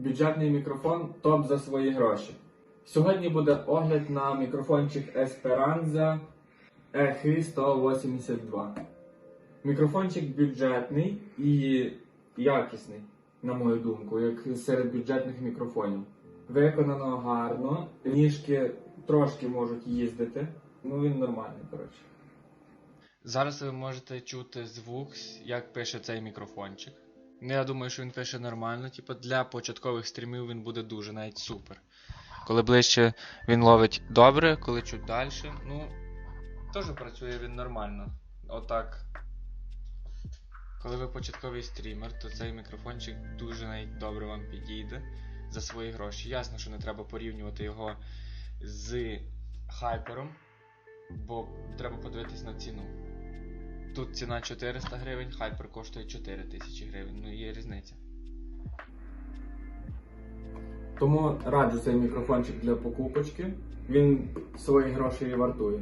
Бюджетний мікрофон топ за свої гроші. Сьогодні буде огляд на мікрофончик Esperanza EH 182. Мікрофончик бюджетний і якісний, на мою думку, як серед бюджетних мікрофонів. Виконано гарно, ніжки трошки можуть їздити. Ну він нормальний, коротше. Зараз ви можете чути звук, як пише цей мікрофончик. Ну, я думаю, що він пише нормально. Типу для початкових стрімів він буде дуже навіть супер. Коли ближче він ловить добре, коли чуть далі, ну, теж працює він нормально. Отак. Коли ви початковий стрімер, то цей мікрофончик дуже навіть добре вам підійде за свої гроші. Ясно, що не треба порівнювати його з хайпером, бо треба подивитись на ціну. Тут ціна 400 гривень, хайпер коштує 4000 гривень. Ну Тому раджу цей мікрофончик для покупочки. Він свої гроші і вартує.